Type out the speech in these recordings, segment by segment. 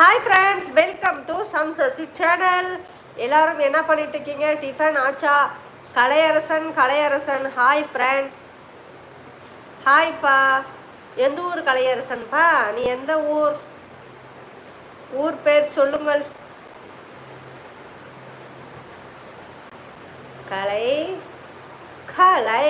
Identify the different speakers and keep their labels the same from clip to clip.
Speaker 1: Hi friends welcome to சம்சசி channel எல்லாரும் என்ன பண்ணிட்டு இருக்கீங்க டிஃபன் ஆச்சா? கலையரசன் கலையரசன். ஹாய் ஃப்ரெண்ட் ஹாய்ப்பா எந்த ஊர் கலையரசன்ப்பா நீ எந்த ஊர்? ஊர் பேர் சொல்லுங்கள். கலை கலை.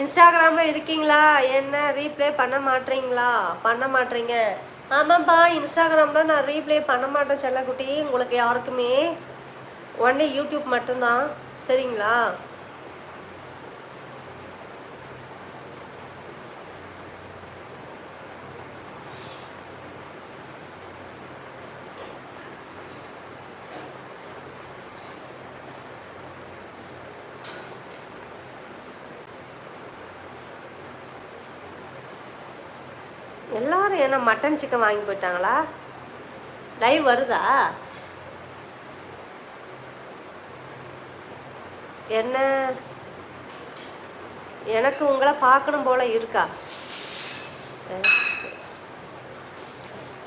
Speaker 1: இன்ஸ்டாகிராமில் இருக்கீங்களா? என்ன ரீப்ளே பண்ண மாட்டீங்களா பண்ண மாட்டீங்க ஆமாம்ப்பா இன்ஸ்டாகிராமில் நான் ரீப்ளே பண்ண மாட்டேன் செல்லக்குட்டி. உங்களுக்கு யாருக்குமே? ஒன்லி யூடியூப் மட்டும்தான். சரிங்களா? எல்லாரும் என்ன மட்டன் சிக்கன் வாங்கி போயிட்டாங்களா? லைவ் வருதா? என்ன? எனக்கு உங்களை பார்க்கணும் போல இருக்கா?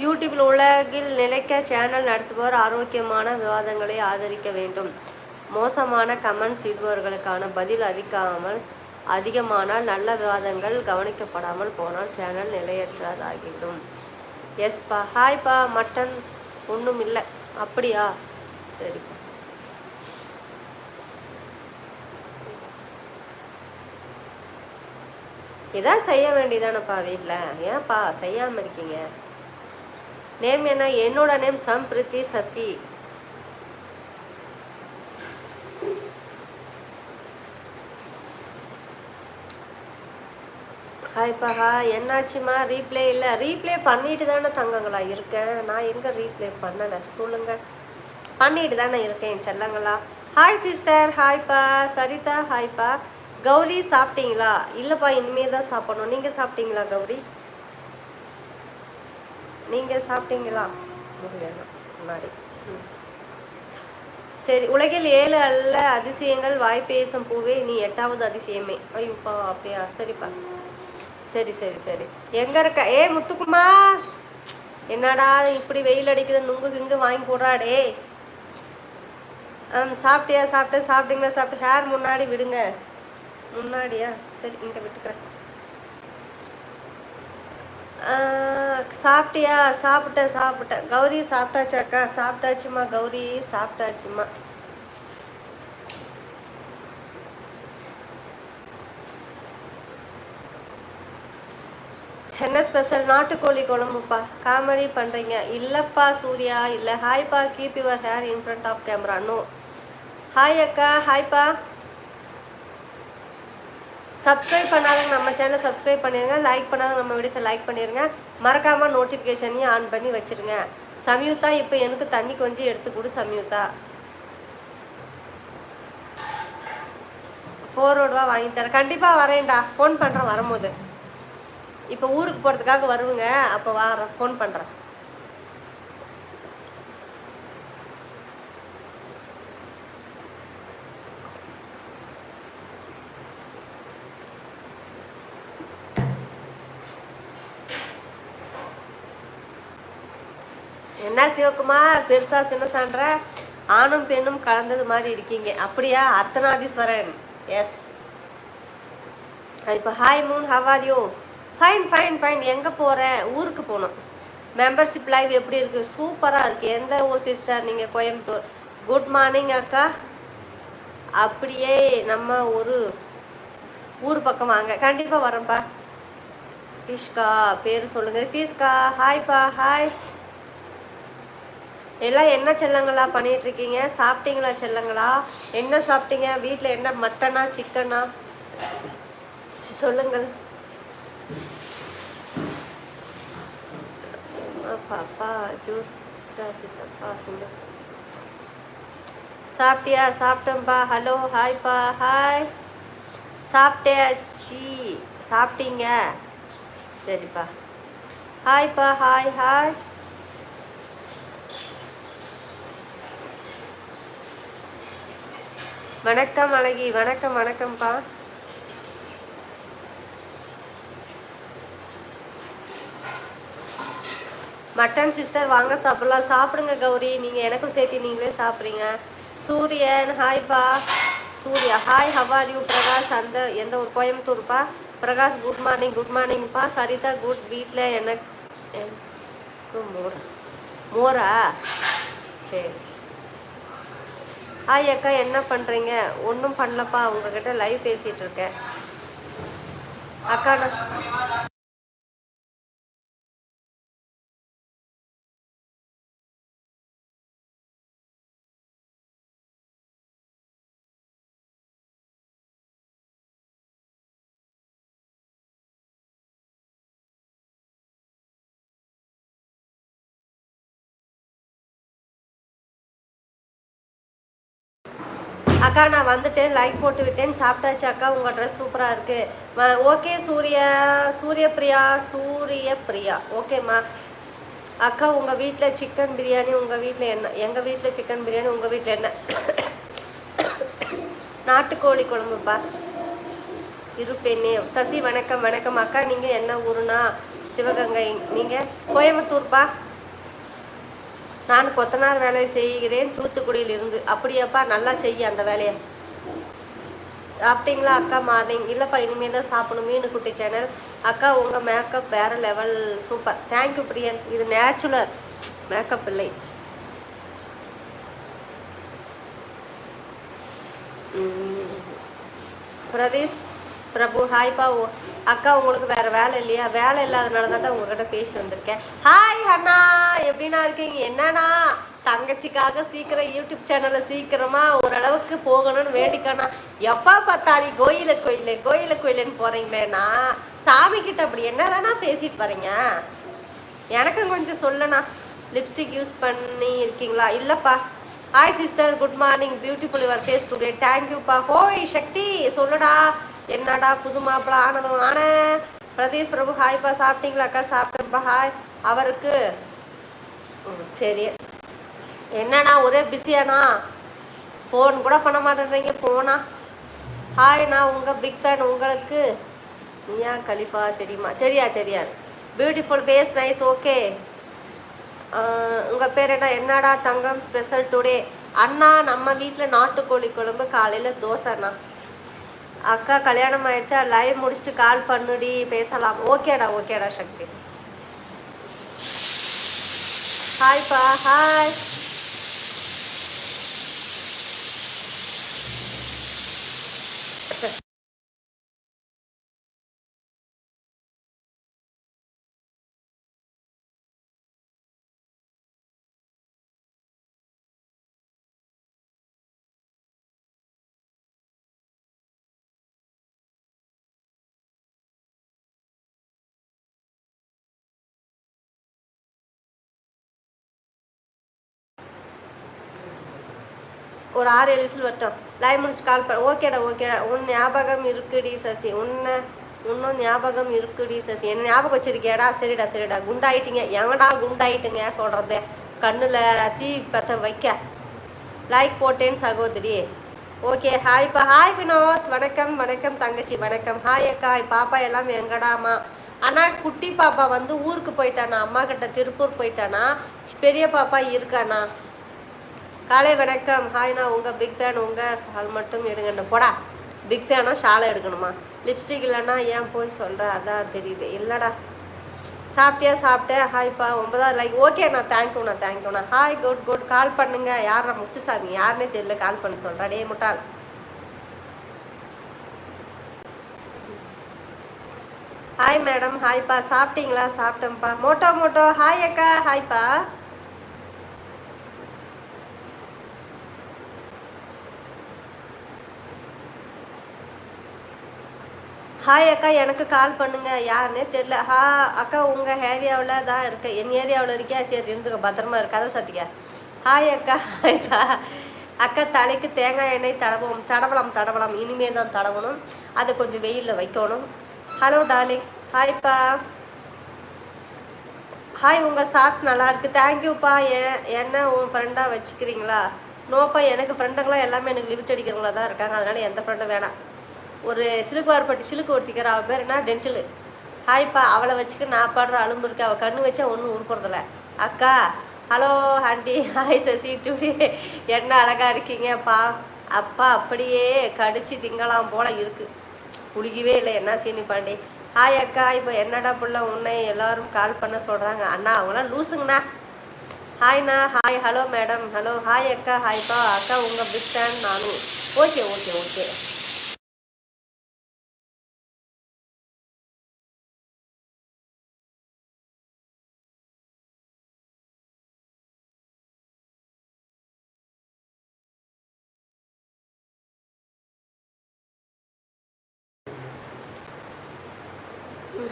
Speaker 1: யூடியூப்பில் உலகில் நிலைக்க சேனல் நடத்துபவர் ஆரோக்கியமான விவாதங்களை ஆதரிக்க வேண்டும். மோசமான கமெண்ட்ஸ் இடுபவர்களுக்கான பதில் அளிக்காமல் அதிகமானால் நல்ல விவாதங்கள் கவனிக்கப்படாமல் போனால் சேனல் நிலையற்றதாகிவிடும். எஸ்பா ஹாய்ப்பா மட்டன் ஒன்றும் இல்லை. அப்படியா? சரிப்பா இதான் செய்ய வேண்டியதானப்பா வீட்டில்? ஏன்ப்பா செய்யாமல் இருக்கீங்க? நேம் என்ன? என்னோட நேம் சம்பிரித்தி சசி. ஹாய்ப்பா ஹாய். என்னாச்சுமா ரீப்ளே இல்லை. ரீப்ளே பண்ணிட்டு தானே தங்கங்களா இருக்கேன். நான் எங்கே ரீப்ளே பண்ணலை? சொல்லுங்க. பண்ணிட்டு தானே இருக்கேன் செல்லங்களா. ஹாய் சிஸ்டர் ஹாய்ப்பா சரிதா ஹாய்ப்பா கௌரி சாப்பிட்டீங்களா? இல்லைப்பா இனிமே தான் சாப்பிடணும். நீங்கள் சாப்பிட்டீங்களா கௌரி? நீங்கள் சாப்பிட்டீங்களா? முடியல முன்னாடி ம். சரி உலகில் ஏழு அல்ல அதிசயங்கள். வாய் பேசும் பூவே நீ எட்டாவது அதிசயமே. ஐயோப்பா அப்படியா? சரிப்பா. சரி சரி சரி. எங்க இருக்க? ஏ முத்துக்குமார்! என்னடா இப்படி வெயில் அடிக்குது? நுங்கு கிங்கு வாங்கி போடுறாடே ஆ சாப்பிட்டியா? சாப்பிட்டு சாப்பிட்டீங்களா? சாப்பிட்டு ஹேர் முன்னாடி விடுங்க. முன்னாடியா? சரி இங்கே விட்டுக்கிறேன். சாப்பிட்டியா? சாப்பிட்டேன் சாப்பிட்டேன். கௌரி சாப்பிட்டாச்சாக்கா? சாப்பிட்டாச்சுமா கௌரி சாப்பிட்டாச்சுமா என்ன ஸ்பெஷல் நாட்டுக்கோழி குழம்புப்பா. காமெடி பண்ணுறீங்க இல்லைப்பா சூர்யா. இல்லை ஹாய்ப்பா keep your hair in front of camera no hi அக்கா. ஹாய்ப்பா சப்ஸ்கிரைப் பண்ணாதவங்க நம்ம சேனலை சப்ஸ்கிரைப் பண்ணிடுங்க லைக் பண்ணாதவங்க நம்ம வீடியோஸை லைக் பண்ணிடுங்க மறக்காமல் நோட்டிஃபிகேஷனையும் ஆன் பண்ணி வச்சிருங்க. சம்யுக்தா இப்போ எனக்கு தண்ணி கொஞ்சம் எடுத்து கொடு சம்யுக்தா ஃபோர்வர்டுவா வாங்கி தரேன். கண்டிப்பாக வரேன்டா. ஃபோன் பண்ணுறேன் வரும்போது. இப்போ ஊருக்கு போகிறதுக்காக வருவங்க அப்போ வாரேன் ஃபோன் பண்ணுறேன் என்ன சிவகுமார் பெருசா சின்ன சான்ற ஆணும் பெண்ணும் கலந்தது மாதிரி இருக்கீங்க. அப்படியா? அர்த்தநாதீஸ்வரன். எஸ் இப்போ ஹாய் மூன் ஹவாதியோ ஃபைன் ஃபைன் ஃபைன் எங்கே போகிறேன் ஊருக்கு போகணும். மெம்பர்ஷிப் லைவ் எப்படி இருக்குது சூப்பராக இருக்குது எந்த ஊர் சிஸ்டர் நீங்கள் கோயம்புத்தூர். குட் மார்னிங் அக்கா. அப்படியே நம்ம ஒரு ஊர் பக்கம் வாங்க. கண்டிப்பாக வரேன்ப்பா தீஷ்கா பேர் சொல்லுங்கள் தீஷ்கா ஹாய்ப்பா ஹாய் எல்லாம் என்ன செல்லங்களா பண்ணிகிட்ருக்கீங்க சாப்பிட்டீங்களா செல்லங்களா? என்ன சாப்பிட்டீங்க? வீட்டில் என்ன மட்டனா சிக்கனா சொல்லுங்கள். பாப்பா ஜூஸ் சித்தப்பா சொல்லு சாப்பிட்டியா சாப்பிட்டேன்ப்பா ஹலோ ஹாய்ப்பா ஹாய் சாப்பிட்டாச்சி சாப்பிட்டீங்க சரிப்பா ஹாய்ப்பா ஹாய் ஹாய் வணக்கம் அழகி வணக்கம் வணக்கம்ப்பா மட்டன் சிஸ்டர் வாங்க சாப்பிடலாம். சாப்பிடுங்க கௌரி. நீங்கள் எனக்கும் சேர்த்து நீங்களே சாப்பிட்றீங்க. சூரியன் ஹாய்ப்பா Surya hi how are you Prakash அந்த எந்த ஒரு கோயம்புத்தூர்ப்பா? பிரகாஷ் குட் மார்னிங் குட் மார்னிங்ப்பா சரிதா குட் வீட்டில் எனக்கு எனக்கு மோர். மோரா? சரி. ஹாய் அக்கா என்ன பண்ணுறீங்க ஒன்றும் பண்ணலப்பா. உங்ககிட்ட லைவ் பேசிகிட்டு இருக்கேன். அக்கா நான் அக்கா நான் வந்துட்டேன் லைக் போட்டு விட்டேன் சாப்பிட்டாச்சு அக்கா உங்கள் ட்ரெஸ் சூப்பராக இருக்குது ஓகே சூர்யா சூரிய பிரியா சூரிய பிரியா ஓகேம்மா அக்கா உங்கள் வீட்டில் சிக்கன் பிரியாணி உங்கள் வீட்டில் என்ன? எங்கள் வீட்டில் சிக்கன் பிரியாணி உங்கள் வீட்டில் என்ன? நாட்டுக்கோழி குழம்புப்பா இருப்பேனே. சசி வணக்கம் வணக்கம் அக்கா. நீங்கள் என்ன ஊருனா? சிவகங்கை. நீங்கள் கோயம்புத்தூர்ப்பா நான் கொத்தனார் வேலையை செய்கிறேன் தூத்துக்குடியில் இருந்து அப்படியாப்பா நல்லா செய்ய அந்த வேலையை. சாப்பிட்டீங்களா அக்கா? மார்னிங். இல்லைப்பா இனிமேல் தான் சாப்பிடணும். மீன் குட்டி சேனல் அக்கா உங்கள் மேக்கப் வேறு லெவல் சூப்பர் தேங்க்யூ பிரியன். இது நேச்சுரல் மேக்கப் இல்லை. பிரதீஷ் பிரபு ஹாய்ப்பா ஓ- அக்கா உங்களுக்கு வேற வேலை இல்லையா? வேலை இல்லாதனால தான் உங்ககிட்ட பேசி வந்திருக்கேன். ஹாய் அண்ணா. எப்படிண்ணா இருக்கீங்க? என்னண்ணா? தங்கச்சிக்காக சீக்கிரம் யூடியூப் சேனலில் சீக்கிரமாக ஓரளவுக்கு போகணும்னு வேண்டிக்கண்ணா. எப்போ பார்த்தாலும் கோயில கோயில கோயில கோயிலுன்னு போகிறீங்களேண்ணா சாமி கிட்ட அப்படி என்னதானா பேசிட்டு வரீங்க? எனக்கும் கொஞ்சம் சொல்லணா லிப்ஸ்டிக் யூஸ் பண்ணி இருக்கீங்களா? இல்லைப்பா. Hi sister good morning beautiful your face today தேங்க்யூப்பா ஹோய் சக்தி சொல்லுடா. என்னடா புது மாப்பிள்ள ஆனதும்? ஆன பிரதீஷ் பிரபு ஹாய்ப்பா சாப்பிட்டீங்களாக்கா சாப்பிட்டேன்ப்பா ஹாய் அவருக்கு? ம், சரி. என்னண்ணா ஒரே பிஸியாண்ணா ஃபோன் கூட பண்ண மாட்டேன்றீங்க போனா. ஹாய் நான் உங்கள் பிக் ஃபேன் உங்களுக்கு. நீயா கலிப்பா தெரியுமா? தெரியா தெரியாது. பியூட்டிஃபுல் ஃபேஸ் நைஸ் ஓகே உங்கள் பேர் என்ன? என்னடா தங்கம் ஸ்பெஷல் டுடே அண்ணா நம்ம வீட்டில் நாட்டுக்கோழி குழம்பு காலையில் தோசைண்ணா அக்கா கல்யாணம் ஆயிடுச்சா? லைவ் முடிச்சுட்டு கால் பண்ணுடி பேசலாம். ஓகேடா ஓகேடா சக்தி. ஹாய்ப்பா ஹாய் ஒரு ஆறு ஏழு விசில் வரட்டும். லைவ் முடிச்சு கால் பண்ண ஓகேடா ஓகேடா உன் ஞாபகம் இருக்குடி சசி. உன்னை இன்னும் ஞாபகம் இருக்குடி சசி. என்ன ஞாபகம் வச்சிருக்கியாடா? சரிடா சரிடா. குண்டாயிட்டீங்க. எவன்டா குண்டாயிட்டுங்க சொல்கிறது கண்ணில் தீ பற்ற வைக்க. லைக் போட்டேன் சகோதரி. ஓகே ஹாய்ப்பா ஹாய் வினோத். வணக்கம் வணக்கம் தங்கச்சி. வணக்கம். ஹாய் அக்கா. பாப்பா எல்லாம் எங்கடாமா? ஆனால் குட்டி பாப்பா வந்து ஊருக்கு போயிட்டானா? அம்மா கிட்ட திருப்பூர் போயிட்டானா? பெரிய பாப்பா இருக்காண்ணா காலை வணக்கம். ஹாய்ண்ணா உங்கள் பிக் ஃபேன் உங்கள் ஷால் மட்டும் எடுங்கண்ணா. போடா. பிக் ஃபேனா ஷாலை எடுக்கணுமா? லிப்ஸ்டிக் இல்லைன்னா ஏன் போய் சொல்கிற அதான் தெரியுது. இல்லைடா. சாப்பிட்டியா சாப்பிட்டேன் ஹாய்ப்பா ஒன்பதாவது லைக் ஓகேண்ணா தேங்க்யூண்ணா தேங்க்யூண்ணா ஹாய் குட் குட் கால் பண்ணுங்க. யாரா முத்துசாமி? யாருன்னே தெரியல. கால் பண்ண சொல்கிறா டே முட்டாள். ஹாய் மேடம் ஹாய்ப்பா சாப்பிட்டீங்களா? சாப்பிட்டேன்ப்பா. Moto Moto. ஹாய் அக்கா. ஹாய்ப்பா ஹாய் அக்கா எனக்கு கால் பண்ணுங்க. யாருன்னே தெரியல. ஹா அக்கா உங்கள் ஏரியாவில் தான் இருக்கு என் ஏரியாவில் இருக்கியா சரி இருந்துக்க. பத்திரமா இருக்காத சத்தியா ஹாய் அக்கா. ஹாய்ப்பா அக்கா தலைக்கு தேங்காய் எண்ணெய் தடவும். தடவலாம் தடவலாம். இனிமே தான் தடவணும். அதை கொஞ்சம் வெயிலில் வைக்கணும். ஹலோ டார்லிங் ஹாய்ப்பா ஹாய் உங்கள் ஷார்ட்ஸ் நல்லா இருக்கு. தேங்க்யூப்பா ஏன் என்ன உன் ஃப்ரெண்டாக வச்சுக்கிறீங்களா? நோப்பா எனக்கு ஃப்ரெண்டுங்களாம் எல்லாமே எனக்கு லிமிட் அடிக்கிறவங்களா தான் இருக்காங்க. அதனால எந்த ஃப்ரெண்டும் வேணாம். ஒரு சிலுக்குவார்பட்டி சிலுக்கு ஒருத்திக்கிற அவள் பேர் என்ன? டென்சிலு. ஹாய்ப்பா அவளை வச்சுக்க நான் பாடுற அலும்பு இருக்கு. அவள் கண்ணு வச்சா ஒன்றும் உருப்படுறதில்ல அக்கா hello aunty. Hi Sasi. Today என்ன அழகா இருக்கீங்க? பா அப்பா அப்படியே கடிச்சு திங்கலாம் போல இருக்குது குளிக்கவே இல்லை. என்ன சீனி பாண்டி? ஹாய் அக்கா. இப்போ என்னடா புள்ள உன்னை எல்லோரும் கால் பண்ண சொல்கிறாங்க அண்ணா அவங்களாம் லூசுங்கண்ணா. ஹாய்ண்ணா hi. Hello madam. Hello hi அக்கா. ஹாய்ப்பா. அக்கா உங்கள் பிக் ஃபேன் நானும் okay okay okay.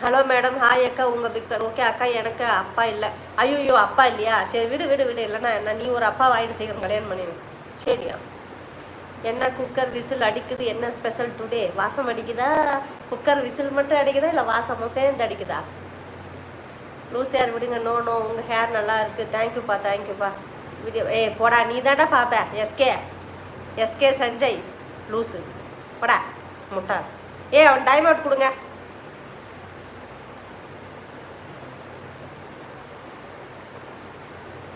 Speaker 1: Hello madam hi அக்கா. உங்கள் பிக் ஃபேன் ஓகே அக்கா எனக்கு அப்பா இல்லை. ஐயோ அப்பா இல்லையா? சரி விடு விடு விடு. இல்லைன்னா என்ன? நீ ஒரு அப்பா வாங்கிட்டு சீக்கிரம் கல்யாணம் பண்ணிடு சரியா? என்ன குக்கர் விசில் அடிக்குது? என்ன ஸ்பெஷல் டுடே வாசம் அடிக்குதா? குக்கர் விசில் மட்டும் அடிக்குதா? இல்லை வாசமும் சேர்ந்து அடிக்குதா? லூஸ் ஹேர் விடுங்க. நோ நோ உங்கள் ஹேர் நல்லா இருக்குது தேங்க்யூப்பா தேங்க்யூப்பா வீடியோ ஏ போடா. நீ தாண்டா பார்ப்ப எஸ்கே எஸ்கே சஞ்சய். லூஸு போடா. முட்டா. ஏ அவன் டைம் அவுட் கொடுங்க.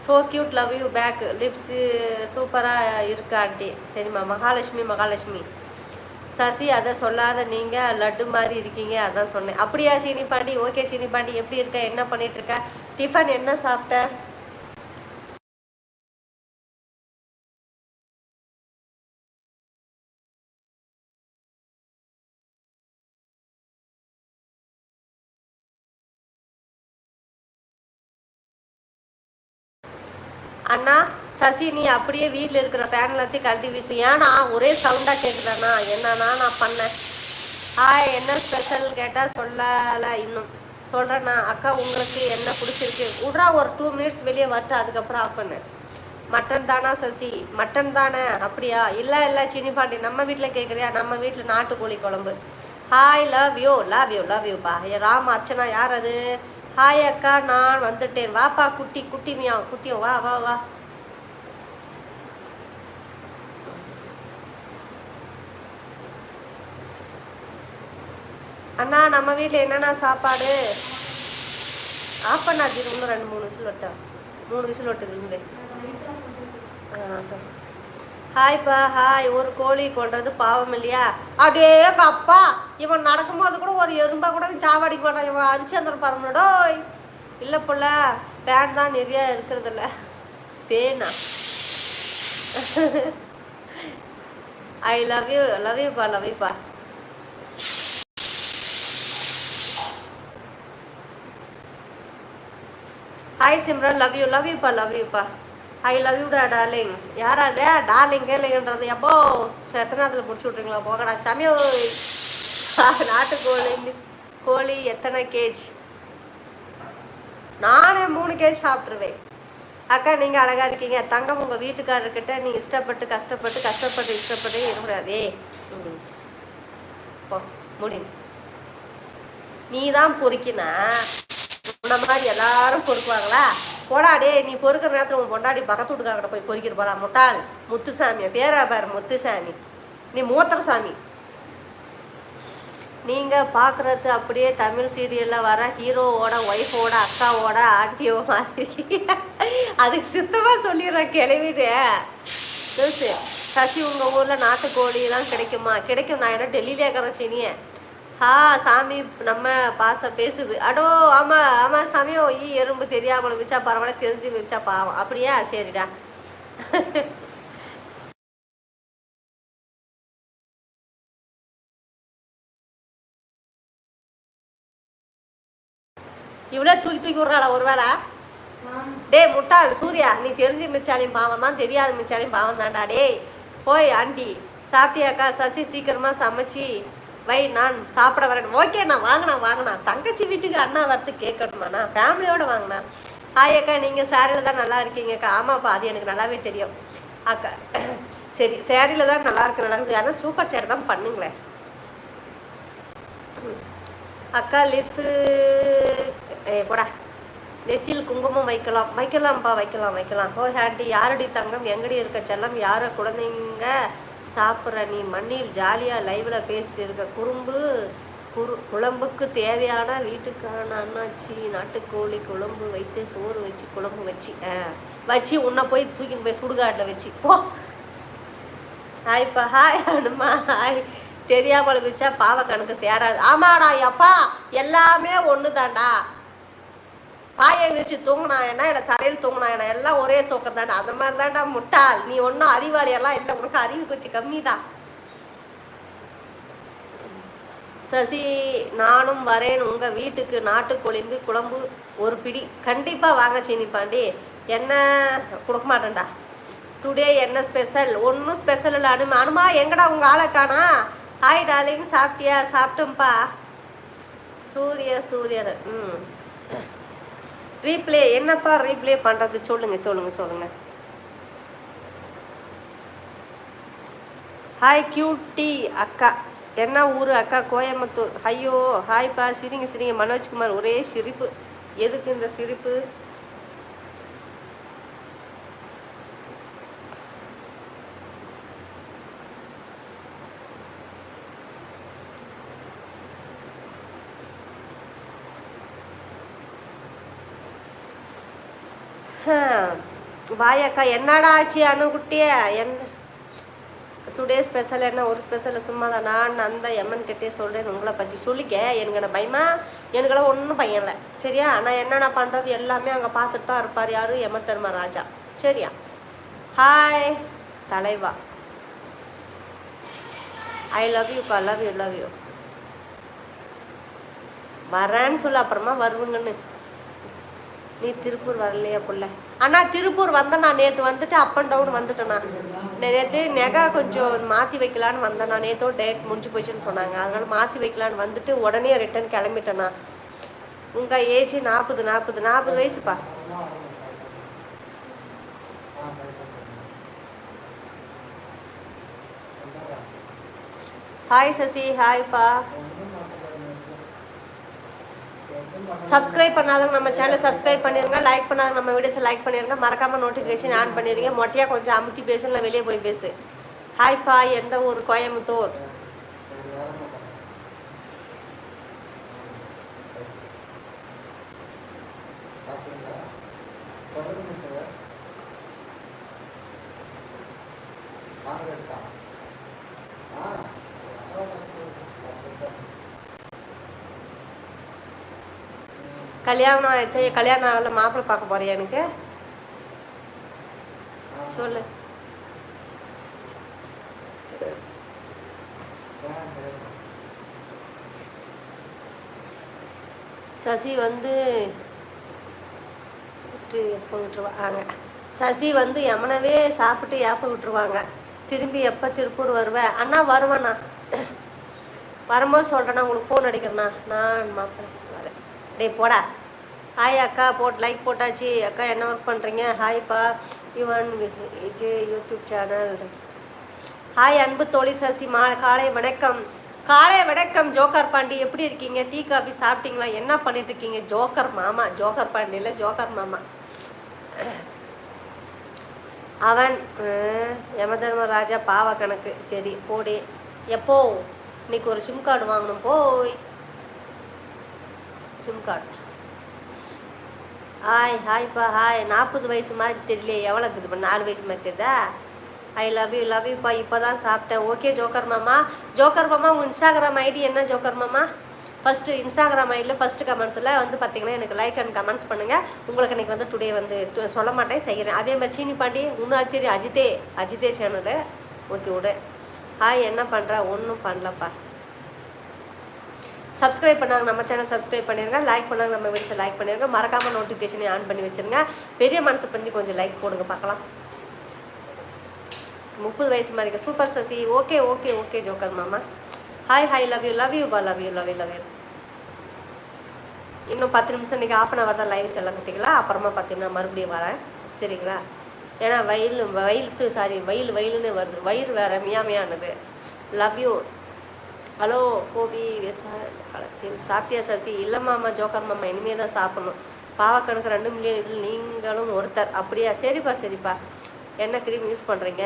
Speaker 1: So cute love you back lips சூப்பராக இருக்கு ஆண்டி சரிம்மா மகாலட்சுமி மகாலட்சுமி. சசி அதை சொல்லாத நீங்கள் லட்டு மாதிரி இருக்கீங்க அதான் சொன்னேன். அப்படியா சீனி பாண்டி ஓகே சீனி பாண்டி எப்படி இருக்க? என்ன பண்ணிகிட்ருக்க டிஃபன் என்ன சாப்பிட்ட? அண்ணா சசி நீ அப்படியே வீட்டில் இருக்கிற ஃபேன் எல்லாத்தையும் கழட்டி வீசு. ஏன்னா ஒரே சவுண்டாக கேட்குதாண்ணா என்னன்னா நான் பண்ணேன். ஹாய் என்ன ஸ்பெஷல் கேட்டால் சொல்லலை இன்னும். சொல்கிறேண்ணா அக்கா உங்களுக்கு என்ன பிடிச்சிருக்கு? விட்றா ஒரு டூ மினிட்ஸ் வெளியே வரட்டு அதுக்கப்புறம் ஆஃப் பண்ணு. மட்டன் தானா சசி? மட்டன் தானே? அப்படியா? இல்லை இல்லை சினி பாண்டி நம்ம வீட்டில் கேட்குறியா நம்ம வீட்டில் நாட்டுக்கோழி குழம்பு. Hi love you love you love யூப்பா Ram Archana யார் அது? ஹாய் அக்கா நான் வந்துட்டேன். வாப்பா குட்டி குட்டி மியா குட்டியோ வா வா வா. அண்ணா நம்ம வீட்டில் என்னென்ன சாப்பாடு? ஆஃப் பண்ணாச்சு இன்னும் ரெண்டு மூணு விசில் வட்டா மூணு விசில் வட்டுது இங்கே ஹாய்ப்பா ஹாய். ஒரு கோழி கொள்றது பாவம் இல்லையா? அப்படியே அப்பா இவன் நடக்கும்போது கூட ஒரு எறும்பா கூட சாவடிக்க மாட்டான். இவன் அரிச்சந்திர பரமனோடோய் இல்லை புள்ள பேன் தான் நிறையா இருக்கிறதில்ல பேனா. ஐ லவ் யூ லவ் யூப்பா love யூப்பா hi Simran love you love யூப்பா love யூப்பா ஐ லவ் யூடா டார்லிங் யாரா அது டார்லிங் கேளுங்கன்றது எப்போ எத்தனாவதுல பிடிச்சி விட்றீங்களா போகடா சமய நாட்டுக்கோழி கோழி எத்தனை கேஜ்? நானே மூணு கேஜ் சாப்பிட்ருவேன் அக்கா நீங்கள் அழகாக இருக்கீங்க. தங்கம் உங்கள் வீட்டுக்காரர்கிட்ட நீ இஷ்டப்பட்டு கஷ்டப்பட்டு கஷ்டப்பட்டு இஷ்டப்பட்டு இருக்கக்கூடாதே போ முடியும். நீ தான் பொறுக்கினா. உன்ன மாதிரி எல்லாரும் பொறுக்குவாங்களா? போடாடே நீ பொறுக்கிற நேரத்தில் உன் பொண்டாடி பக்கத்து வீட்டுக்காரர்கிட்ட போய் பொறுக்கிட்டு போறா. முட்டாள் முத்துசாமி. பேரா பாரு முத்துசாமி. நீ மூத்திரசாமி நீங்கள் பார்க்குறது அப்படியே தமிழ் சீரியலில் வர ஹீரோவோட ஒய்ஃபோட அக்காவோட ஆண்டியோ மாதிரி. அதுக்கு சுத்தமாக சொல்லிடுறேன் கிளவிதே. சசி உங்கள் ஊரில் நாட்டுக்கோழிலாம் கிடைக்குமா? கிடைக்கும். நான் என்ன டெல்லியிலே இருக்கிறேன் சீனியே. ஹா சாமி நம்ம பாச பேசுது. அடோ ஆமாம் ஆமாம் சாமியோ ஈ எறும்பு தெரியாமல் மிச்சா பரவாயில்ல தெரிஞ்சு மிச்சா பாவம். அப்படியா? சரிடா. இவ்வளோ தூக்கி தூக்கி விட்றாளா ஒரு வேளை டே முட்டாள் சூர்யா நீ தெரிஞ்சு மிச்சாலையும் பாவம் தான் தெரியாத மிச்சாலையும் பாவம் தான்டா. டேய் போய் ஆண்டி சாப்பிட்டியாக்கா? சசி சீக்கிரமா சமைச்சி வை நான் சாப்பிட வரேன். ஓகே நான் வாங்கினா வாங்கினா. தங்கச்சி வீட்டுக்கு அண்ணா வரத்து கேட்கணுமாண்ணா ஃபேமிலியோட வாங்கினா. ஹாய் அக்கா நீங்கள் சேரீல தான் நல்லா இருக்கீங்கக்கா ஆமாப்பா அது எனக்கு நல்லாவே தெரியும். அக்கா சரி சேரீல தான் நல்லா இருக்கு நல்லா இருக்கு. யாரும் சூப்பர் சேர் தான் பண்ணுங்களேன் அக்கா லிப்ஸு ஏ போடா. நெத்தியில் குங்குமம் வைக்கலாம். வைக்கலாம்ப்பா வைக்கலாம் வைக்கலாம். ஓ ஹேண்டி யாரடி தங்கம்? எங்கடி இருக்க செல்லம்? யார குழந்தைங்க? சாப்பிட்ற நீ மண்ணில் ஜாலியாக லைவில் பேசிட்டு இருக்க. குறும்பு குரு குழம்புக்கு தேவையான வீட்டுக்கான அண்ணாச்சி நாட்டுக்கோழி குழம்பு வைத்து சோறு வச்சு குழம்பு வச்சு வச்சு உன்னை போய் தூக்கின்னு போய் சுடுகாட்டில் வச்சு. போ. ஹாய்ப்பா ஹாய் அனுமா ஹாய். தெரியாமல் வச்சா பாவ கணக்கு சேராது. ஆமாடா அப்பா எல்லாமே ஒன்று தாண்டா பாயை வச்சு தூங்கினா இல்லை தரையில் தூங்கினா எல்லாம் ஒரே தூக்கம் தானே அந்த மாதிரி தான்டா முட்டாள். நீ ஒன்றும் அறிவாளியெல்லாம் இல்லை. உனக்கு அறிவு கொஞ்சம் கம்மி தான் சசி நானும் வரேன். உங்கள் வீட்டுக்கு நாட்டுக்கொழிம்பு குழம்பு ஒரு பிடி. கண்டிப்பாக வாங்க சீனி பாண்டி. என்ன? கொடுக்க மாட்டேன்டா. டுடே என்ன ஸ்பெஷல் ஒன்றும் ஸ்பெஷல் இல்லை அனுமா. அனுமா எங்கடா உங்கள் ஆளை காணா? ஹாய் டார்லிங் சாப்பிட்டியா? சாப்பிட்டோம்ப்பா. சூரிய சூரியன். ம். ரீப்ளே என்னப்பா ரீப்ளே பண்ணுறது சொல்லுங்க சொல்லுங்க சொல்லுங்க. ஹாய் கியூட்டி அக்கா. என்ன ஊர் அக்கா? கோயம்புத்தூர். ஐயோ ஹாய்ப்பா சிரிங்க சிரிங்க. மனோஜ்குமார் ஒரே சிரிப்பு. எதுக்கு இந்த சிரிப்பு? வாயக்கா என்னடா ஆச்சு அனுகுட்டியே என்ன டுடே ஸ்பெஷல் என்ன? ஒரு ஸ்பெஷல் சும்மா தான் நான் அந்த எம்மன் கிட்டே சொல்கிறேன் உங்களை பற்றி சொல்லிக்க எனக்கு பயமா? எனக்கெல்லாம் ஒன்றும் பையன் இல்லை. சரியா? நான் என்னென்ன பண்ணுறது எல்லாமே அங்கே பார்த்துட்டு தான் இருப்பார். யாரு? எமன் தர்மா ராஜா. சரியா? ஹாய் தலைவா. ஐ லவ் யூ கா லவ் யூ லவ் யூ வரேன்னு சொல்ல அப்புறமா வருவங்கன்னு. நீ திருப்பூர் வரலையா புள்ள? அண்ணா திருப்பூர் வந்தேன் நான். நேற்று வந்துட்டு அப் அண்ட் டவுன் வந்துட்டேண்ணா நேற்று நெகா கொஞ்சம் மாற்றி வைக்கலான்னு வந்தேன் நான். நேற்றோ டேட் முடிஞ்சு போச்சுன்னு சொன்னாங்க. அதனால் மாற்றி வைக்கலான்னு வந்துட்டு உடனே ரிட்டர்ன் கிளம்பிட்டேண்ணா உங்கள் ஏஜ் நாற்பது நாற்பது நாற்பது வயசுப்பா. ஹாய் சசி ஹாய்ப்பா சப்ஸ்கிரைப் பண்ணாதவங்க நம்ம சேனலை சப்ஸ்கிரைப் பண்ணிருங்க. லைக் பண்ணாத நம்ம வீடியோஸை லைக் பண்ணிருங்க. மறக்காம நோட்டிஃபிகேஷன் ஆன் பண்ணிருங்க. மொட்டையா கொஞ்சம் அமுத்தி பேசல வெளியே போய் பேசு. ஹாய்ப்பா எந்த ஊர்? கோயம்புத்தூர். கல்யாணம் ஆயிடுச்சு கல்யாணம் ஆகல மாப்பிள்ளை பார்க்க போறியா எனக்கு? சொல்லு. சசி வந்து விட்டு எப்போ விட்டுருவாங்க? சசி வந்து எமனவே சாப்பிட்டு ஏப்ப விட்டுருவாங்க. திரும்பி எப்போ திருப்பூர் வருவேன் அண்ணா வருவேண்ணா. வரும்போது சொல்கிறேண்ணா உங்களுக்கு ஃபோன் அடிக்கிறேண்ணா. நான் மாப்பிள்ளை. டேய் போடா. ஹாய் அக்கா. போட் லைக் போட்டாச்சு. அக்கா என்ன ஒர்க் பண்ணுறீங்க ஹாய்ப்பா யுவன் இது யூடியூப் சேனல் ஹாய் அன்பு தோழி சசி. மா காலை வணக்கம். காலை வணக்கம் ஜோக்கர் பாண்டி. எப்படி இருக்கீங்க? டீ காஃபி சாப்பிட்டீங்களா? என்ன பண்ணிட்டு இருக்கீங்க ஜோக்கர் மாமா. ஜோக்கர் பாண்டி இல்லை ஜோக்கர் மாமா. அவன் யமதர்ம ராஜா பாவ கணக்கு சரி போடி. எப்போ? இன்னைக்கு ஒரு சிம் கார்டு வாங்கணும். போய். SIM card. ஹாய் ஹாய்ப்பா ஹாய். நாற்பது வயசு மாதிரி தெரியலையே எவ்வளோ இருக்குது? இப்போ நாலு வயசு மாதிரி தெரியுதா? ஐ லவ் யூ லவ் யூப்பா இப்போ தான் சாப்பிட்டேன். ஓகே ஜோக்கர் மாமா. ஜோக்கர் மாமா உங்கள் இன்ஸ்டாகிராம் ஐடி என்ன ஜோக்கர் மாமா? ஃபஸ்ட்டு இன்ஸ்டாகிராம் ஐடியில் ஃபஸ்ட்டு கமெண்ட்ஸில் வந்து பார்த்தீங்கன்னா எனக்கு லைக் அண்ட் கமெண்ட்ஸ் பண்ணுங்கள் உங்களுக்கு இன்றைக்கி வந்து டுடே வந்து சொல்ல மாட்டேன் செய்கிறேன் அதே மாதிரி சீனி பாண்டி இன்னும் தெரியும் அஜித்தே அஜித்தே சேனலு ஓகே விடு. ஹாய் என்ன பண்ணுற ஒன்றும் பண்ணலப்பா. சப்ஸ்கிரைப் பண்ணாங்க நம்ம சேனல் சப்ஸ்கிரைப் பண்ணிருங்க. லைக் பண்ணாங்க நம்ம வீடியோஸை லைக் பண்ணிருங்க. மறக்காம நோட்டிஃபிகேஷனை ஆன் பண்ணி வச்சிருங்க. பெரிய மனசு பண்ணி கொஞ்சம் லைக் போடுங்க பார்க்கலாம். முப்பது வயசு மாதிரி super Sasi. Okay okay okay joker மாமா. Hi hi love you love you பா love you love you love you இன்னும் பத்து நிமிஷம் இன்றைக்கி ஆஃப் அன் ஹவர் தான் லைவ் செல்லாம் கட்டிக்கலாம் அப்புறமா பார்த்தீங்கன்னா மறுபடியும் வரேன். சரிங்களா? ஏன்னா வயல் வயலுக்கு சாரி வயல் வயலுன்னு வருது. வயிறு வேற மியாமியானது. லவ் யூ ஹலோ கோபி விவசாய களத்தில் சாத்தியா சசி இல்லை மாமா ஜோக்கர் மாமா இனிமே தான் சாப்பிடணும். பாவக்கணக்கு ரெண்டு மில்லியன் இதில் நீங்களும் ஒருத்தர். அப்படியா? சரிப்பா சரிப்பா. என்ன க்ரீம் யூஸ் பண்ணுறீங்க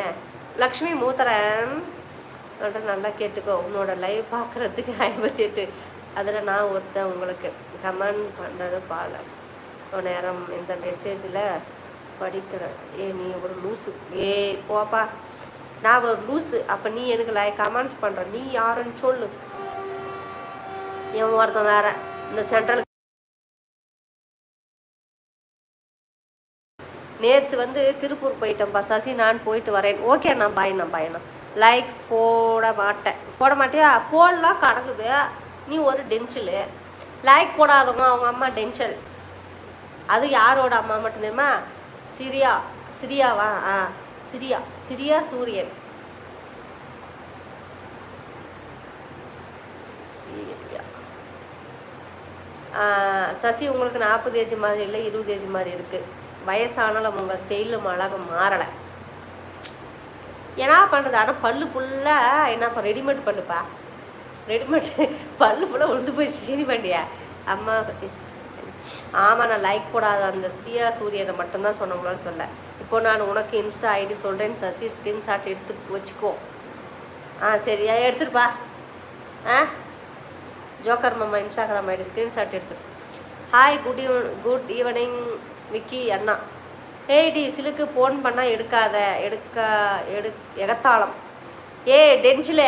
Speaker 1: லக்ஷ்மி மூத்தரன். நல்லா கேட்டுக்கோ. உன்னோட லைவ் பார்க்குறதுக்கு ஐம்பத்தி எட்டு அதில் நான் ஒருத்தன் உங்களுக்கு கமெண்ட் பண்ணுறது பால. நேரம் இந்த மெசேஜில் படிக்கிறேன் ஏ நீ ஒரு லூசு. ஏ போப்பா. நான் ஒரு லூஸு அப்போ நீ எனக்கு லை கமெண்ட்ஸ் பண்ணுற நீ யாருன்னு சொல்லு. என் ஒருத்தன் வேற. இந்த சென்ட்ரல் நேற்று வந்து திருப்பூர் போயிட்டேன்ப்பா சசி நான் போயிட்டு வரேன். ஓகே நான் பாயினா பாயினா லைக் போட மாட்டேன். போட மாட்டியா? போடலாம் கடக்குது. நீ ஒரு டென்ஷலு லைக் போடாதவங்க அவங்க அம்மா டென்ஷல் அது யாரோட அம்மா மட்டும் தெரியுமா? சிரியா. சிரியாவா? ஆ. சிரியா சிரியா சூரியன். சிரியா. சசி உங்களுக்கு நாற்பது ஏஜ் மாதிரி இல்லை இருபது ஏஜ் மாதிரி இருக்குது வயசானாலும் உங்கள் ஸ்டைலும் அழகும் மாறலை. என்ன பண்ணுறது ஆனால் பல்லு ஃபுல்லாக என்னப்பா ரெடிமேட் பண்ணுப்பா ரெடிமேட் பல்லு ஃபுல்லாக உளுந்து போய் சீனி பண்ணியா அம்மா பற்றி ஆமாம் நான் லைக் போடாத அந்த ஸ்ரீயா சூரியனை மட்டும்தான் சொன்னவங்களான்னு சொல்ல. இப்போ நான் உனக்கு இன்ஸ்டா ஐடி சொல்கிறேன் சசி ஸ்க்ரீன்ஷாட் எடுத்து வச்சுக்கோ. ஆ சரியா எடுத்துருப்பா ஆ? ஜோக்கர் மாமா இன்ஸ்டாகிராம் ஐடி ஸ்க்ரீன்ஷாட் எடுத்துரு. Hi good eve good evening Vicky அண்ணா. ஏய்டி சிலுக்கு ஃபோன் பண்ணால் எடுக்காத எடுக்க எடு எகத்தாளம். ஏ டென்ஷில்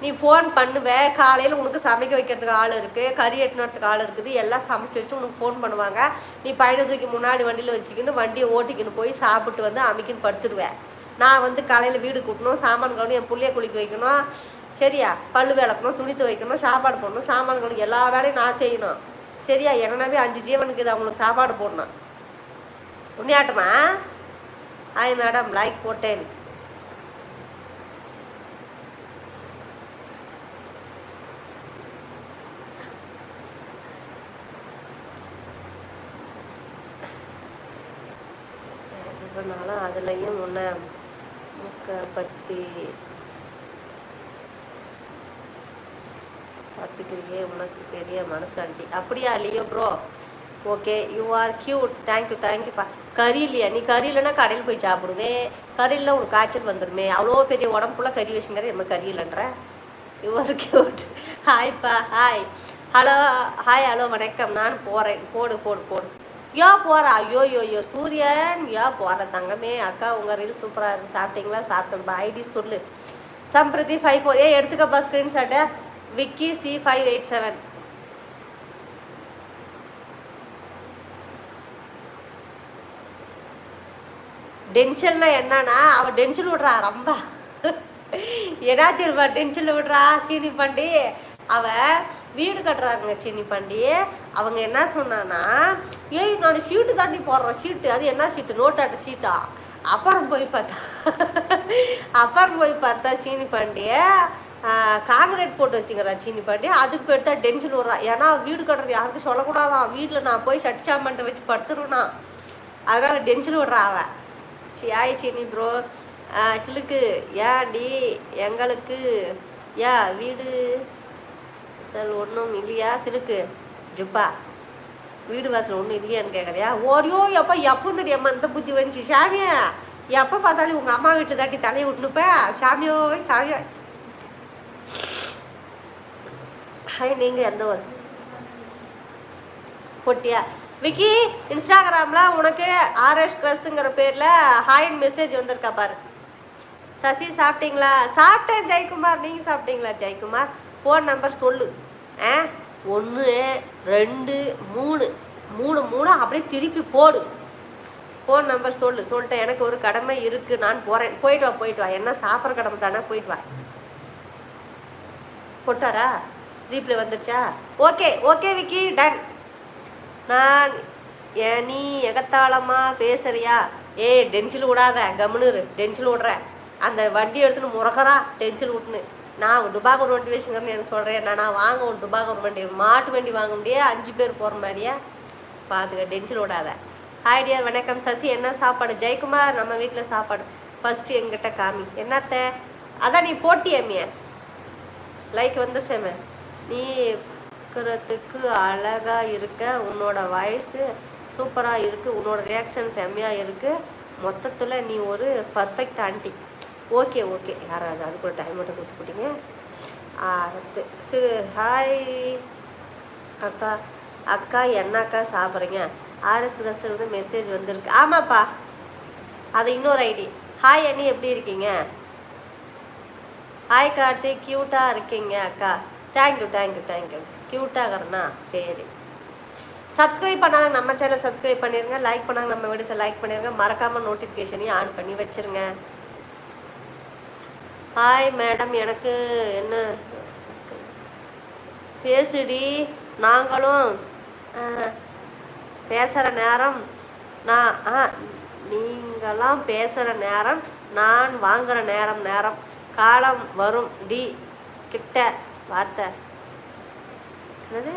Speaker 1: நீ ஃபோன் பண்ணுவ காலையில் உனக்கு சமைக்க வைக்கிறதுக்கு ஆள் இருக்குது கறி எட்டுனதுக்கு ஆள் இருக்குது எல்லாம் சமைச்சு வச்சுட்டு உனக்கு ஃபோன் பண்ணுவாங்க. நீ பையனை தூக்கி முன்னாடி வண்டியில் வச்சுக்கின்னு வண்டியை ஓட்டிக்கின்னு போய் சாப்பிட்டு வந்து அமைக்கின்னு படுத்துடுவேன் நான் வந்து காலையில் வீடு கூட்டணும் சாமான் கழுவணும் என் பிள்ளைய குளிக்க வைக்கணும். சரியா? பல்லு விளக்கணும் துணி துவைக்கணும் சாப்பாடு போடணும் சாமான் கழுவி எல்லா வேலையும் நான் செய்யணும். சரியா? என்னவே அஞ்சு ஜீவனுக்கு இது அவங்களுக்கு சாப்பாடு போடணும். உண்மையாட்டமா ஆய் மேடம் லைக் போட்டேன். சொன்னாலும் அதுலேயும் முன்ன முக்க பற்றி பார்த்துக்கிறியே உனக்கு பெரிய மனசாண்டி அப்படியா Leo bro okay you are cute thank you தேங்க்யூப்பா கறி இல்லையா? நீ கறி இல்லைன்னா கடையில் போய் சாப்பிடுவே. கறி இல்லை உனக்கு காய்ச்சல் வந்துடுமே அவ்வளோ பெரிய உடம்புல கறி வச்சுங்கிற நம்ம கறி இல்லைன்ற. யூ ஆர் கியூட் ஹாய்ப்பா ஹாய் ஹலோ ஹாய் ஹலோ வணக்கம். நான் போகிறேன் போடு போடு போடு. யா போகிற ஐயோ யோயோ சூரியன். யா போகிற தங்கமே அக்கா உங்கள் ரீல் சூப்பராக இருக்குது சாப்பிட்டீங்களா? சாப்பிட்டேன்பா. ஐடி சொல்லு. சம்பிரதி ஃபைவ் ஃபோர் ஏ எடுத்துக்கப்பா ஸ்க்ரீன்ஷாட்டை Vicky C five eight seven டென்ஷன்னா என்னன்னா அவ டென்ஷன் விடுறா ரொம்ப. என்ன தெரியுமா? டென்ஷனில் விடுறா சீனி பண்ணி அவ வீடு கட்டுறாங்க சீனி பாண்டி அவங்க என்ன சொன்னான்னா ஏய் நான் ஷீட்டு தாண்டி போடுறேன் ஷீட்டு அது என்ன ஷீட்டு நோட்டாட்டு ஷீட்டா அப்புறம் போய் பார்த்தா அப்புறம் போய் பார்த்தா சீனி பாண்டிய காங்கிரீட் போட்டு வச்சுக்கிறா சீனி பாண்டி அதுக்கு போயிட்டு தான் டென்ஷன் விட்றா ஏன்னா வீடு கட்டுறது யாருக்கும் சொல்லக்கூடாதான். வீட்டில் நான் போய் சட்டி சாமான்ட்ட வச்சு படுத்துருவேனா? அதனால் டென்ஷன் விடுறா அவன் சி ஆய் சீனி ப்ரோ சிலுக்கு. ஏன் டி எங்களுக்கு ஏன் வீடு வாசல் ஒன்றும் இல்லையா? சிலுக்கு. ஜுப்பா. வீடு வாசல் ஒன்றும் இல்லையான்னு கேட்குறியா ஓடியோ எப்போ எப்போ தெரியாம இந்த புத்தி வந்துச்சு? சாமியா எப்போ பார்த்தாலும் உங்கள் அம்மா வீட்டு தாட்டி தலையை விட்டுனுப்ப? சாமியோ சாமியோ. ஹாய் நீங்கள் எந்த ஒரு பொட்டியா. விக்கி இன்ஸ்டாகிராமில் உனக்கு ஆர்எஸ் க்ரஸ்ங்கிற பேரில் ஹாயின் மெசேஜ் வந்திருக்கா பாரு. சசி சாப்பிட்டீங்களா? சாப்பிட்டேன் ஜெயக்குமார். நீங்கள் சாப்பிட்டீங்களா ஜெயக்குமார்? ஃபோன் நம்பர் சொல்லு. ஒன்று ரெண்டு மூணு. மூணு மூணு? அப்படியே திருப்பி போடு. ஃபோன் நம்பர் சொல்லு. சொல்லிட்டேன். எனக்கு ஒரு கடமை இருக்குது நான் போகிறேன் போயிட்டு வா போயிட்டு வா. என்ன சாப்பிட்ற கடமை தானே? போயிட்டு வா. போட்டாரா? ரீப்ளை வந்துடுச்சா ஓகே ஓகே விக்கி. டன் நான் நீ எகத்தாளமாக பேசுறியா? ஏய் டென்ஷில் விடாத. கம்முனு டென்ஷில் விடுற அந்த வண்டி எடுத்துன்னு முறகரா டென்ஷில் விட்டுன்னு. நான் டுபாகூர் வண்டி வச்சுங்கிறேன்னு எனக்கு சொல்கிறேன் நான் நான் வாங்க ஒரு டுபாகூர் வண்டி மாட்டு வண்டி வாங்க முடியே அஞ்சு பேர் போகிற மாதிரியா? பார்த்துக்க டென்ஷன் விடாத ஹாய் டியர் வணக்கம் சசி. என்ன சாப்பாடு? ஜெயக்குமார் நம்ம வீட்டில் சாப்பாடு. ஃபஸ்ட்டு எங்கிட்ட காமி. என்னத்த? அதான் நீ போட்டியம்மிய லைக் வந்துருச்சேமே. நீ இருக்கிறதுக்கு அழகாக இருக்க உன்னோட வயசு சூப்பராக இருக்கு உன்னோட ரியாக்ஷன் செம்மையாக இருக்கு. மொத்தத்தில் நீ ஒரு பர்ஃபெக்ட் ஆண்டி ஓகே ஓகே. யாராவது அதுக்குள்ள டைம் மட்டும் கொடுத்து அடுத்து சிறு ஹாய் அக்கா அக்கா என்னக்கா சாப்பிட்றீங்க? ஆர்எஸ் கிரஸ்லேருந்து மெசேஜ் வந்திருக்கு. ஆமாப்பா. அது இன்னொரு ஐடி. ஹாய் அண்ணி எப்படி இருக்கீங்க? ஹாய் கார்த்திக். க்யூட்டாக இருக்கீங்க அக்கா. தேங்க்யூ தேங்க்யூ தேங்க்யூ க்யூட்டாகிறண்ணா சரி. சப்ஸ்கிரைப் பண்ணாங்க நம்ம சேனல் சப்ஸ்கிரைப் பண்ணிடுங்க லைக் பண்ணாங்க நம்ம வீடியோஸை லைக் பண்ணிடுங்க மறக்காமல் நோட்டிஃபிகேஷனையும் ஆன் பண்ணி வச்சுருங்க. ஹாய் மேடம் எனக்கு என்ன? பேசுடி. நாங்களும் பேசுகிற நேரம் நான் ஆ நீங்களாம் பேசுகிற நேரம் நான் வாங்குகிற நேரம் நேரம். காலம் வரும். டி கிட்ட வார்த்தை. என்னது?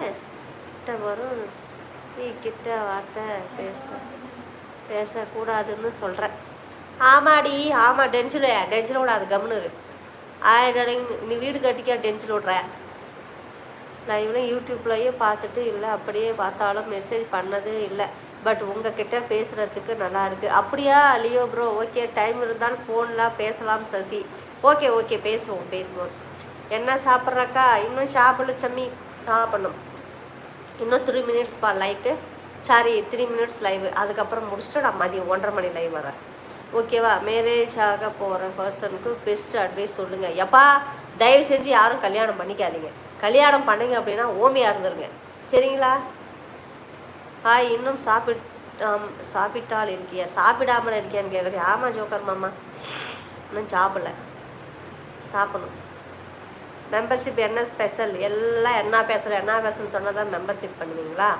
Speaker 1: கிட்ட வரும். டி கிட்ட வார்த்தை பேச பேசக்கூடாதுன்னு சொல்கிறேன் ஆமாடி ஆமாம் டென்ஷில் டென்ஷில் விடாது கம்னு ஆயிரம் நீ வீடு கட்டிக்கா டென்ஷில் விட்ற லைவ்ல யூடியூப்லேயும் பார்த்துட்டு இல்லை அப்படியே பார்த்தாலும் மெசேஜ் பண்ணது இல்லை. பட் உங்ககிட்ட பேசுகிறதுக்கு நல்லாயிருக்கு அப்படியா லியோ ப்ரோ ஓகே டைம் இருந்தாலும் ஃபோன்லாம் பேசலாம் சசி. ஓகே ஓகே பேசுவோம் பேசுவோம். என்ன சாப்பிட்றக்கா? இன்னும் சாப்பிடல சம்மி. சாப்பிடணும். இன்னும் த்ரீ மினிட்ஸ் பா like sorry three minutes live அதுக்கப்புறம் முடிச்சுட்டு நான் மதியம் ஒன்றரை மணி லைவ் வரேன். ஓகேவா? மேரேஜ் ஆக போகிற பர்சனுக்கு பெஸ்ட் அட்வைஸ் சொல்லுங்கள் எப்பா தயவு செஞ்சு யாரும் கல்யாணம் பண்ணிக்காதீங்க. கல்யாணம் பண்ணுங்க அப்படின்னா ஓமியாக இருந்துருங்க. சரிங்களா? ஹாய் இன்னும் சாப்பிட் சாப்பிட்டால் இருக்கியா? சாப்பிடாமல் இருக்கியான்னு கேட்குறேன் ஆமாம் ஜோக்கர் மாமா. இன்னும் சாப்பிடல. சாப்பிடணும். மெம்பர்ஷிப் என்ன ஸ்பெஷல் எல்லாம் என்ன பேசல? என்ன பேசலன்னு சொன்னால் தான் மெம்பர்ஷிப் பண்ணுவீங்களா?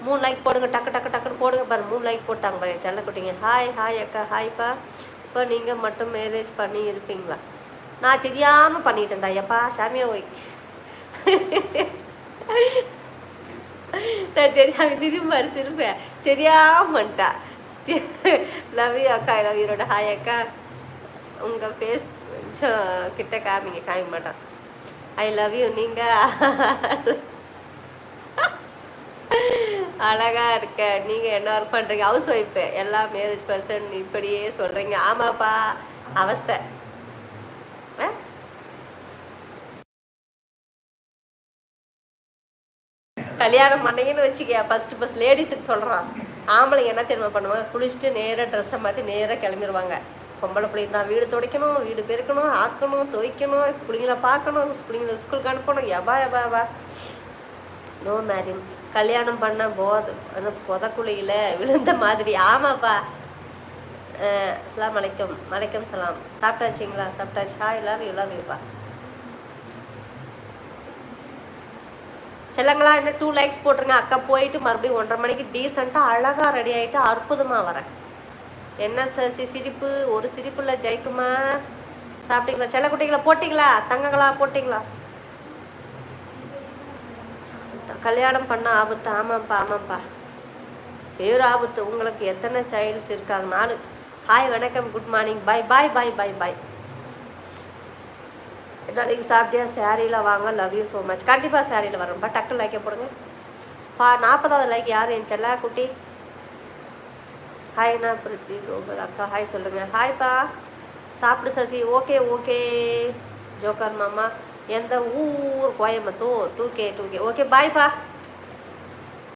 Speaker 1: மூணு லைக் போடுங்க டக்கு டக்கு டக்குன்னு போடுங்க பாரு மூணு லைக் போட்டாங்க பாரு செல்ல குட்டிங்க ஹாய் ஹாய் அக்கா ஹாய்ப்பா இப்போ நீங்கள் மட்டும் மேரேஜ் பண்ணி இருப்பீங்களா? நான் தெரியாமல் பண்ணிட்டேன்டா எப்பா சாமியா ஓய் நான் தெரியாம திரும்ப சிரிப்பேன் தெரியாமட்டா லவ் யூ அக்கா லவ் யூரோட ஹாய் அக்கா. உங்கள் ஃபேஸ் கொஞ்சம் கிட்ட காமிங்க காமிக்க மாட்டான் ஐ லவ் யூ நீங்கள் அழகா இருக்க. நீங்க என்ன ஒர்க் பண்றீங்க? ஹவுஸ் ஒய்ஃப் எல்லா மேரேஜ் பர்சன் இப்படியே சொல்றீங்க. ஆமாப்பா அவஸ்தை. கல்யாணம் பண்ணீங்கன்னு வச்சுக்க ஃபர்ஸ்ட் ஃபர்ஸ்ட் லேடிஸுக்கு சொல்கிறான் ஆம்பளைங்க என்ன தெரியுமா பண்ணுவாங்க குளிச்சுட்டு நேராக ட்ரெஸ்ஸை மாற்றி நேராக கிளம்பிடுவாங்க பொம்பளை பிள்ளைங்க தான் வீடு துடைக்கணும் வீடு பெருக்கணும் ஆக்கணும் துவைக்கணும் பிள்ளைங்கள பார்க்கணும் பிள்ளைங்கள ஸ்கூலுக்கு அனுப்பணும். எபா எபா எபா. நோ மேரியம் கல்யாணம் பண்ண போத அந்த புதக்குழியில் விழுந்த மாதிரி. ஆமாப்பா. அஸ்லாம் வலைக்கம் வலைக்கம் சலாம். சாப்பிட்டாச்சிங்களா? சாப்பிட்டாச்சு. ஹாய் லவ் யூ லவ் யூப்பா செல்லங்களா என்ன டூ லைக்ஸ் போட்டுருங்க. அக்கா போயிட்டு மறுபடியும் ஒன்றரை மணிக்கு டீசெண்டாக அழகாக ரெடி ஆகிட்டு அற்புதமாக வரேன். என்ன சசி சிரிப்பு? ஒரு சிரிப்பில் ஜெயிக்குமா? சாப்பிட்டீங்களா? செல்ல குட்டிங்களா போட்டிங்களா? தங்கங்களா போட்டிங்களா? கல்யாணம் பண்ண ஆபத்து. ஆமாம்ப்பா ஆமாம்ப்பா வேறு ஆபத்து. உங்களுக்கு எத்தனை சைல்ட்ஸ் இருக்காங்க? நாலு. ஹாய் வணக்கம். குட் மார்னிங் பாய் பாய் பாய் பாய் பாய் நாளைக்கு சாப்பிட்டியா? சேரீல வாங்க. லவ் யூ ஸோ மச் கண்டிப்பாக சேரீயில் வரேன்ப்பா டக்கு லைக்கே போடுங்க. பா நாற்பதாவது லைக் யார்? என் செல்லா குட்டி. ஹாய்ண்ணா பிரித்தி கோகுல் அக்கா. ஹாய் சொல்லுங்கள் ஹாய்ப்பா சாப்பிடு சசி. ஓகே ஓகே ஜோக்கர் மாமா. எந்த ஊர் Coimbatore? Two K two K okay பாய்ப்பா